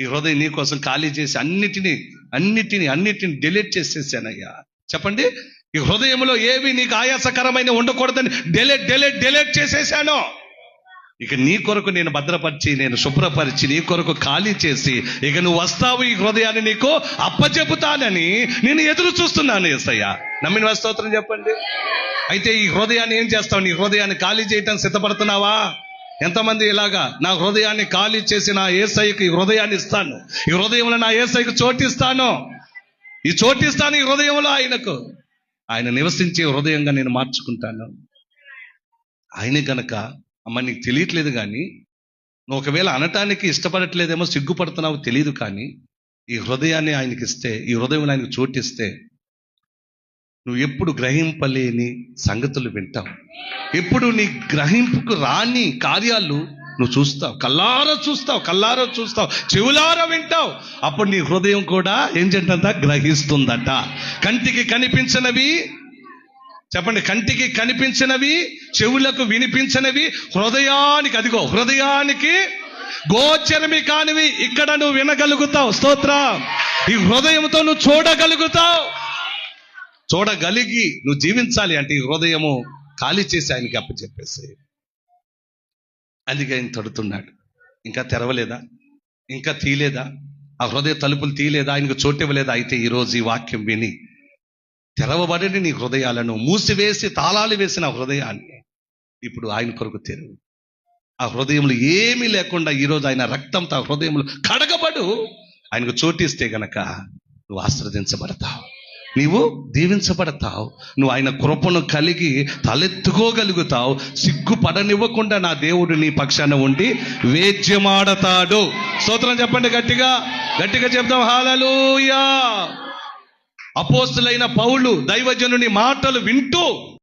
ఈ హృదయం నీ కోసం ఖాళీ చేసి అన్నిటినీ అన్నిటిని అన్నిటిని డిలీట్ చేసేసానయ్యా. చెప్పండి? ఈ హృదయంలో ఏవి నీకు ఆయాసకరమైన ఉండకూడదని డెలేట్ డెలేట్ డెలేట్ చేసేసాను. ఇక నీ కొరకు నేను భద్రపరిచి నేను శుభ్రపరిచి నీ కొరకు ఖాళీ చేసి ఇక నువ్వు వస్తావు ఈ హృదయాన్ని నీకు అప్పచెపుతానని నేను ఎదురు చూస్తున్నాను ఏసయ్య. నమ్మిన స్తోత్రం చెప్పండి. అయితే ఈ హృదయాన్ని ఏం చేస్తావు? నీ హృదయాన్ని ఖాళీ చేయటానికి సిద్ధపడుతున్నావా? ఎంతమంది ఇలాగా నా హృదయాన్ని ఖాళీ చేసి నా ఏసైకి ఈ హృదయాన్ని ఇస్తాను. ఈ హృదయంలో నా ఏసైకి చోటిస్తాను ఈ చోటిస్తాను ఈ హృదయంలో ఆయనకు. ఆయన నివసించే హృదయంగా నేను మార్చుకుంటాను. ఆయనే గనక అమ్మ నీకు తెలియట్లేదు కానీ నువ్వు ఒకవేళ అనటానికి ఇష్టపడట్లేదేమో సిగ్గుపడుతున్నావు తెలియదు కానీ ఈ హృదయాన్ని ఆయనకి ఇస్తే ఈ హృదయంలో ఆయనకు చోటిస్తే నువ్వు ఎప్పుడు గ్రహింపలేని సంగతులు వింటావు. ఎప్పుడు నీ గ్రహింపుకు రాని కార్యాలు నువ్వు చూస్తావు. కల్లారా చూస్తావు కల్లారా చూస్తావు చెవులారా వింటావు. అప్పుడు నీ హృదయం కూడా ఏం చేస్తుందంట గ్రహిస్తుందట. కంటికి కనిపించినవి చెప్పండి కంటికి కనిపించినవి చెవులకు వినిపించినవి హృదయానికి అదిగో హృదయానికి గోచరమి కానివి. ఇక్కడ నువ్వు వినగలుగుతావు స్తోత్రం. ఈ హృదయంతో నువ్వు చూడగలుగుతావు. చూడగలిగి నువ్వు జీవించాలి అంటే ఈ హృదయము ఖాళీ చేసి ఆయనకి అప్పచెప్పేసి. అందుకే ఆయన తడుతున్నాడు. ఇంకా తెరవలేదా? ఇంకా తీయలేదా? ఆ హృదయ తలుపులు తీయలేదా? ఆయనకు చోటివ్వలేదా అయితే ఈరోజు ఈ వాక్యం విని తెరవబడిన నీ హృదయాలను మూసివేసి తాళాలు వేసిన హృదయాన్ని ఇప్పుడు ఆయన కొరకు తెరువు. ఆ హృదయంలో ఏమీ లేకుండా ఈరోజు ఆయన రక్తంతో ఆ హృదయంలో కడగబడు. ఆయనకు చోటిస్తే గనక నువ్వు ఆశ్రదించబడతావు. నీవు దీవించబడతావు. నువ్వు ఆయన కృపను కలిగి తలెత్తుకోగలుగుతావు. సిగ్గుపడనివ్వకుండా నా దేవుడు నీ పక్షాన ఉండి వేద్యమాడతాడు. స్తోత్రం చెప్పండి గట్టిగా. గట్టిగా చెప్దాం. హాలూయా అపోస్తులైన పౌలు దైవజనుని మాటలు వింటూ